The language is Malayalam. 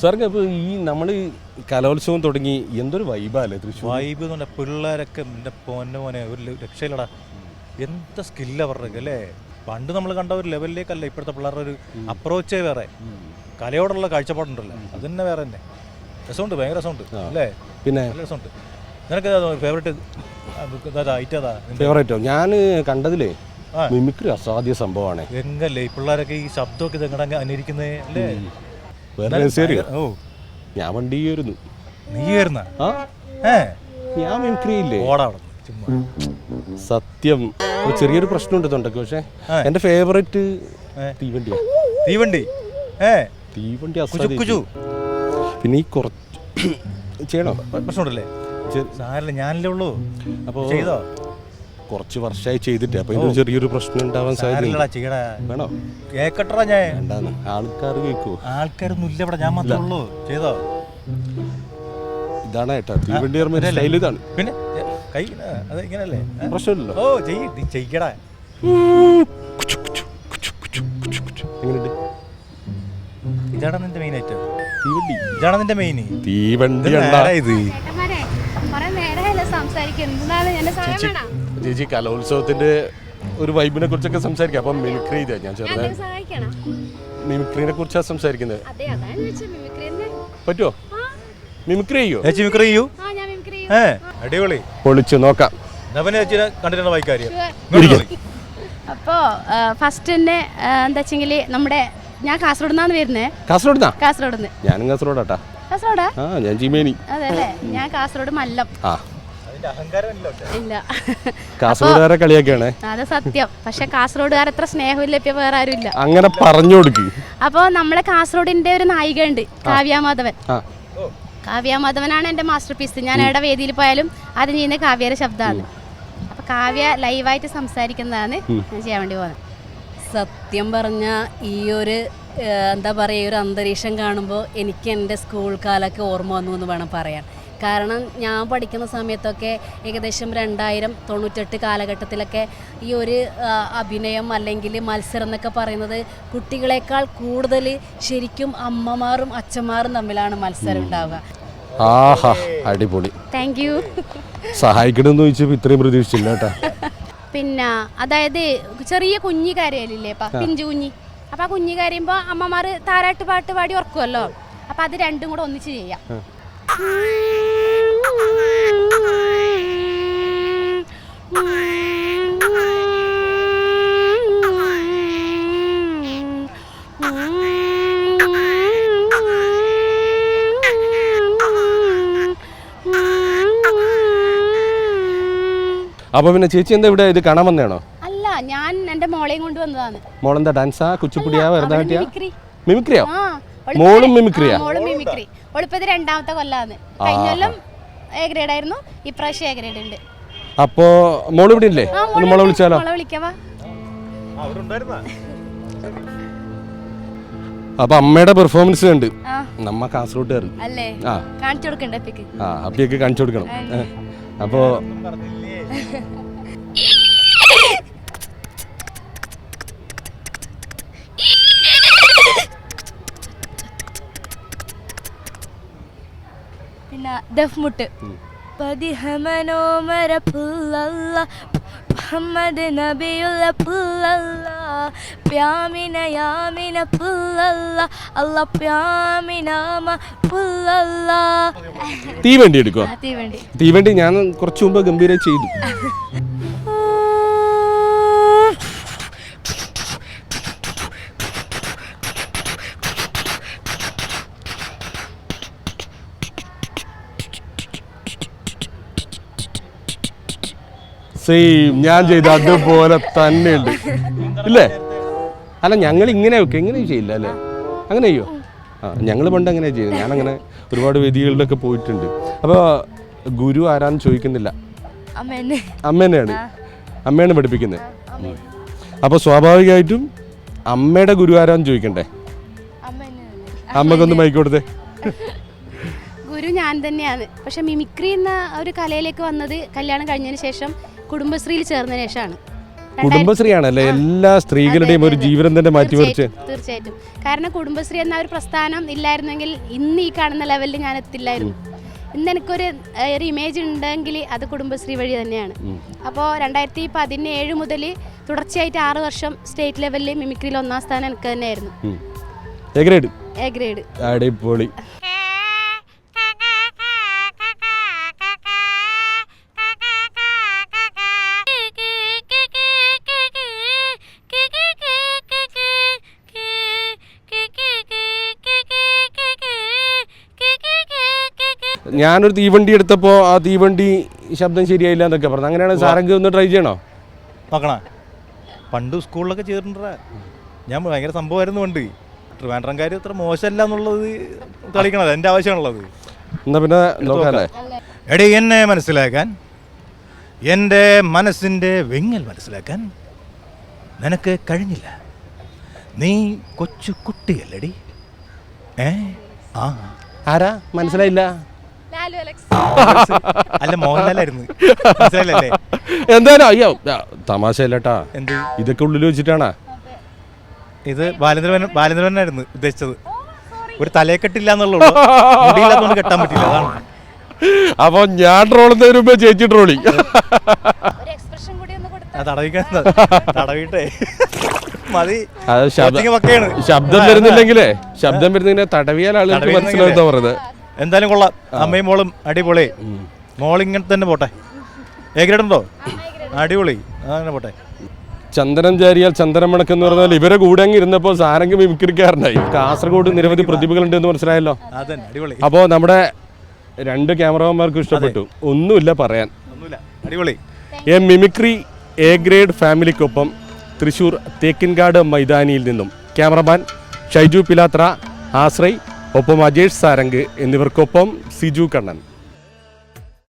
സാർക്ക് അപ്പോൾ ഈ നമ്മൾ കലോത്സവം തുടങ്ങി എന്തൊരു വൈബല്ലേ തൃശ്ശൂർ വൈബ് എന്ന് പറഞ്ഞാൽ പിള്ളേരൊക്കെ എന്റെ പോന്നെ മോനെ ഒരു രക്ഷയിലടാ എന്ത സ്കില്ല അവരുടെ അല്ലേ? പണ്ട് നമ്മൾ കണ്ട ഒരു ലെവലിലേക്കല്ല ഇപ്പോഴത്തെ പിള്ളേരുടെ ഒരു അപ്രോച്ചേ വേറെ. കലയോടുള്ള കാഴ്ചപ്പാടുണ്ടല്ലോ. അത് തന്നെ വേറെ തന്നെ. രസമുണ്ട് ഭയങ്കര രസമുണ്ട് അല്ലേ? പിന്നെ? നല്ല രസമുണ്ട്. നിനക്ക് ഫേവറേറ്റ്? ഫേവറേറ്റോ ഞാൻ കണ്ടതിലേ മിമിക്രി അസാധ്യ സംഭവമാണ്. എങ്കല്ലേ ഈ പിള്ളേരൊക്കെ ഈ ശബ്ദമൊക്കെ ഇത് എങ്ങനെ അനുകരിക്കുന്നേ അല്ലേ? വേറെ ശരിയോ ഓ. ഞാൻ വണ്ടി കയറുന്നു. നീ കയറുന്ന ആ. ഏ? ഞാൻ മിമിക്രി ഇല്ലേ? ഓടാ അവിടെ. ചുമ്മാ. സത്യം. ഒരു ചെറിയൊരു പ്രശ്നമുണ്ട് തൊണ്ടക്ക് പക്ഷേ ആ. എന്റെ ഫേവറേറ്റ് ഏ. തീവണ്ടിയാ തീവണ്ടി. ഏ. തീവണ്ടി കുജു അസാധ്യ കുജു. പിന്നെ ഈ കുറച്ച് ചെയ്യണോ? പ്രശ്നമുണ്ടല്ലേ? ചെ- സാരല്ല ഞാനല്ലേ ഉള്ളൂ. അപ്പോൾ ചെയ്തോ? കുറച്ച് വർഷമായി ചെയ്തിട്ട്. അപ്പോൾ ഇതിന് ചെറിയൊരു പ്രശ്നം ഉണ്ടാവാൻ സാധ്യത ചെയ്യടാ വേണോ? കേക്കട്ടടാ ഞാൻ. വേണ്ടാന്ന്. ആൾക്കാർ കേൾക്കുമോ ആൾക്കാരൊന്നും ഇല്ല ഇവിടെ ഞാൻ മാത്രമേ ഉള്ളൂ. ചെയ്തോ? ഇതാണ് ഏട്ടാ തീവണ്ടി സ്റ്റൈൽ ഇതാണ്. പിന്നെ കൈ അത് ഇങ്ങനല്ലേ? പ്രശ്നമില്ലല്ലോ. ഓ ചെയ്യ ചെയ്യടാ. എങ്ങനെയുണ്ട്? ഇതാണ് നിന്റെ മെയിൻ ഐറ്റം തീവണ്ടി. ഇതാണ് നിന്റെ മെയിൻ തീവണ്ടി ഇത് ചേട്ടന്മാരെ ചേച്ചി കലോത്സവത്തിന്റെ ഒരു വൈബിനെ കുറിച്ചൊക്കെ സംസാരിക്കാം. അപ്പം മിമിക്രി ചെയ്താ ഞാൻ ചെറുതായി. കുറിച്ചാ സഹായിക്കണം? മിമിക്രിനെ കുറിച്ചാണ് സംസാരിക്കുന്നത്? പറ്റുമോ ആ. മിമിക്രി ചെയ്യോ? ചേച്ചി മിമിക്രി ചെയ്യൂ. ആ ഞാൻ മിമിക്രി ചെയ്യും. ഏ. അടിപൊളി. പൊളിച്ചു നോക്കാം. നവനെ ചേച്ചിനെ. അപ്പോൾ ഫസ്റ്റ് തന്നെ എന്താ വെച്ചെങ്കിൽ നമ്മുടെ ഞാൻ കാസർഗോഡ് നിന്നാണ് വരുന്നത് കാസർഗോഡ് കാസർഗോഡ് ഞാനും കാസർഗോഡാട്ടാ. കാസർഗോഡാ? ആ ഞാൻ ചീമേനി. അതെ അല്ലേ ഞാൻ കാസർഗോഡ് മല്ലം. ഇല്ല. ഇല്ല കാസർഗോഡുകാരെ കളിയാക്കാണ് അത് സത്യം. പക്ഷെ കാസർഗോഡുകാർ അത്ര സ്നേഹമില്ല ഇപ്പൊ വേറെ ആരും ഇല്ല അങ്ങനെ പറഞ്ഞു കൊടുക്ക്. അപ്പോൾ നമ്മളെ കാസർഗോഡിന്റെ ഒരു നായിക ഉണ്ട് കാവ്യ മാധവൻ. ആ. കാവ്യ മാധവനാണ് എന്റെ മാസ്റ്റർ പീസ്. ഞാൻ എവിടെ വേദിയിൽ പോയാലും ആദ്യം ചെയ്യുന്ന കാവ്യയുടെ ശബ്ദമാണ്. അപ്പൊ കാവ്യ ലൈവായിട്ട് സംസാരിക്കുന്നതാണ് ഞാൻ ചെയ്യാൻ വേണ്ടി പോകുന്നത്. സത്യം പറഞ്ഞ ഈ ഒരു എന്താ പറയുക ഈ ഒരു അന്തരീക്ഷം കാണുമ്പോൾ എനിക്ക് എന്റെ സ്കൂൾ കാലമൊക്കെ ഓർമ്മ വന്നു എന്ന് വേണം പറയാൻ. കാരണം ഞാൻ പഠിക്കുന്ന സമയത്തൊക്കെ ഏകദേശം രണ്ടായിരം തൊണ്ണൂറ്റെട്ട് കാലഘട്ടത്തിലൊക്കെ ഈ ഒരു അഭിനയം അല്ലെങ്കിൽ മത്സരം എന്നൊക്കെ പറയുന്നത് കുട്ടികളെക്കാൾ കൂടുതൽ ശരിക്കും അമ്മമാരും അച്ഛന്മാരും തമ്മിലാണ് മത്സരം ഉണ്ടാവുക. ആഹാ അടിപൊളി. താങ്ക് യു സഹായിക്കണമെന്ന് ചോദിച്ചപ്പോൾ ഇത്രയും പ്രതീക്ഷിച്ചില്ല കേട്ടാ. പിന്നെ അതായത് ചെറിയ കുഞ്ഞി കാര്യല്ലേ പിഞ്ചു കുഞ്ഞി. അപ്പൊ ആ കുഞ്ഞി കാര്യമ്പോ അമ്മമാർ താരാട്ട് പാട്ട് പാടി ഉറക്കുമല്ലോ അപ്പൊ അത് രണ്ടും കൂടെ ഒന്നിച്ച് ചെയ്യാം. അപ്പൊ പിന്നെ ചേച്ചി എന്താ ഇവിടെ ഇത് കാണാൻ വന്നതാണോ? അല്ല ഞാൻ എന്റെ മോളെയും കൊണ്ട് വന്നതാണ്. മോളെന്താ ഡാൻസാ കുച്ചിപ്പുടിയാ? മിമിക്രി മിമിക്രിയോ ആ മോളും മിമിക്രിയാ? മോളും മിമിക്രി ഒളിപ്പത് ഇത് രണ്ടാമത്തെ കൊല്ലാന്ന്. കഴിഞ്ഞ കൊല്ലം എ ഗ്രേഡ് ആയിരുന്നു ഇപ്രാവശ്യം എ ഗ്രേഡ് ഉണ്ട്. അപ്പോ മോൾ ഇവിടെ ഇല്ലേ? മോളെ വിളിച്ചാലോ? മോളെ വിളിക്കവാ അവിടെ ഉണ്ടായിരുന്ന അപ്പൊ അമ്മയുടെ പെർഫോമൻസ് കണ്ട്. ആ. നമ്മ കാസർഗോട്ട് അല്ലേ? ആ. കാണിച്ചു കൊടുക്കണ്ടേ ആ അപ്പിയൊക്കെ കാണിച്ചു കൊടുക്കണം. അപ്പോ പിന്നെ ദഫ്മുട്ട് പതിഹമനോമര പുല്ലല്ല മുഹമ്മദ് നബിയുള്ള പുല്ലല്ല പ്യാമിന യാമിന പുല്ലല്ല അല്ല പ്യാമിനാമ പുല്ലല്ല. തീവണ്ടി എടുക്കോ തീവണ്ടി. തീവണ്ടി ഞാൻ കുറച്ചു മുമ്പ് ഗംഭീരം ചെയ്തു. സെയിം ഞാൻ ചെയ്ത അതുപോലെ തന്നെ ഉണ്ട് ഇല്ലേ? അല്ല ഞങ്ങൾ ഇങ്ങനെ ഒക്കെ എങ്ങനെ ചെയ്യില്ല അല്ലേ? അങ്ങനെ ചെയ്യോ? ആ ഞങ്ങൾ പണ്ട് അങ്ങനെ ചെയ്തു ഞാനങ്ങനെ ഒരുപാട് വേദികളിലൊക്കെ പോയിട്ടുണ്ട്. അപ്പോൾ ഗുരു ആരാന്ന് ചോദിക്കുന്നില്ല. അമ്മേനെ. അമ്മ തന്നെയാണ് അമ്മയാണ് പഠിപ്പിക്കുന്നത് അപ്പോൾ സ്വാഭാവികമായിട്ടും അമ്മയുടെ ഗുരു ആരാന്ന് ചോദിക്കണ്ടേ? അമ്മക്കൊന്ന് മൈക്ക് കൊടുത്തേ. ഗുരു ഞാൻ തന്നെയാണ്. പക്ഷെ മിമിക്രി എന്ന ഒരു കലയിലേക്ക് വന്നത് കല്യാണം കഴിഞ്ഞതിന് ശേഷം കുടുംബശ്രീയിൽ ചേർന്നതിന് ശേഷമാണ്. കുടുംബശ്രീയാണല്ലേ? എല്ലാ സ്ത്രീകളുടെയും ഒരു ജീവിതം തന്നെ മാറ്റിമറിച്ച് തീർച്ചയായിട്ടും കാരണം കുടുംബശ്രീ എന്ന ഒരു പ്രസ്ഥാനം ഇല്ലായിരുന്നെങ്കിൽ ഇന്ന് ഈ കാണുന്ന ലെവലിൽ ഞാൻ എത്തില്ലായിരുന്നു. ഇന്ന് എനിക്കൊരു ഒരു ഇമേജ് ഉണ്ടെങ്കിൽ അത് കുടുംബശ്രീ വഴി തന്നെയാണ്. അപ്പോൾ രണ്ടായിരത്തി പതിനേഴ് മുതൽ തുടർച്ചയായിട്ട് ആറ് വർഷം സ്റ്റേറ്റ് ലെവലിൽ മിമിക്രിയിൽ ഒന്നാം സ്ഥാനം എനിക്ക് തന്നെയായിരുന്നു. A grade? A grade. അടിപൊളി. ഞാനൊരു തീവണ്ടി എടുത്തപ്പോൾ ആ തീവണ്ടി ശബ്ദം ശരിയായില്ല എന്നൊക്കെ പറഞ്ഞു. അങ്ങനെയാണ് സാറെങ്കിൽ ഒന്ന് ട്രൈ ചെയ്യണോ? നോക്കണ. പണ്ട് സ്കൂളിലൊക്കെ ചേർന്നിട്ടാ ഞാൻ ഭയങ്കര സംഭവമായിരുന്നു പണ്ട്. ട്രിവാൻഡ്രംകാർ ഇത്ര മോശമല്ല എന്നുള്ളത് കളിക്കണത് എന്റെ ആവശ്യമാണുള്ളത്. എന്നാ പിന്നെ നോക്കാല്ലേ എടി എന്നെ മനസ്സിലാക്കാൻ എന്റെ മനസ്സിന്റെ വെങ്ങൽ മനസ്സിലാക്കാൻ നിനക്ക് കഴിഞ്ഞില്ല. നീ കൊച്ചു കുട്ടിയല്ലടി. ഏ? ആ. ആരാ? മനസ്സിലായില്ല. ലാലു അലക്സ്. അല്ല മോഹൻലാലായിരുന്നു. മനസ്സിലായില്ലല്ലേ എന്തായാലും അയ്യോ ആ, തമാശയല്ലട്ടാ. എന്ത്? ഇതൊക്കെ ഉള്ളിൽ വെച്ചിട്ടാണാ. ഇത് ബാലേന്ദ്രൻ ബാലേന്ദ്രനായിരുന്നു ഉദ്ദേശിച്ചത്. ഒരു തലയെക്കെട്ടില്ല എന്നുള്ളൂ. മുടിയില്ലാത്തതുകൊണ്ട് കെട്ടാൻ പറ്റില്ല അതാണ്. അപ്പൊ ഞാൻ ട്രോളുന്നതിന് മുമ്പേ ചേച്ചി ട്രോളി ഒരു എക്സ്പ്രഷൻ കൂടി ഒന്ന് കൊടുത്ത ആ തടവിട്ടേ മതി. അത് ശബ്ദം ശബ്ദം വരുന്നില്ലെങ്കിലേ ശബ്ദം വരുന്നതിനെ തടവിയാൽ ആളുകൾക്ക്. മനസ്സിലാവുന്ന പറഞ്ഞത് എന്തായാലും കൊള്ളാം. അമ്മയും മോളും അടിപൊളി. മോളിങ്ങനെ തന്നെ പോട്ടെ. എ ഗ്രേഡ് ഉണ്ടോ? അടിപൊളി. അങ്ങനെ പോട്ടെ. ചന്ദനം ചാരിയാൽ ചന്ദനം മണക്കെന്ന് പറഞ്ഞാൽ ഇവരെ കൂടെ അങ്ങ് ഇരുന്നപ്പോൾ സാരംഗം മിമിക്രിക്കാരനായി. കാസർഗോഡ് നിരവധി പ്രതിഭകളുണ്ട് എന്ന് മനസ്സിലായല്ലോ? അപ്പോൾ നമ്മുടെ രണ്ട് ക്യാമറമാൻമാർക്കും ഇഷ്ടപ്പെട്ടു. ഒന്നുമില്ല പറയാൻ. ഒന്നുമില്ല. അടിപൊളി. എ മിമിക്രി എ ഗ്രേഡ് ഫാമിലിക്കൊപ്പം തൃശൂർ തേക്കിൻകാട് മൈതാനിയിൽ നിന്നും ക്യാമറമാൻ ഷൈജു പിലാത്ര ആശ്രയ് ഒപ്പം അജേഷ് സാരംഗ് എന്നിവർക്കൊപ്പം സിജു കണ്ണൻ.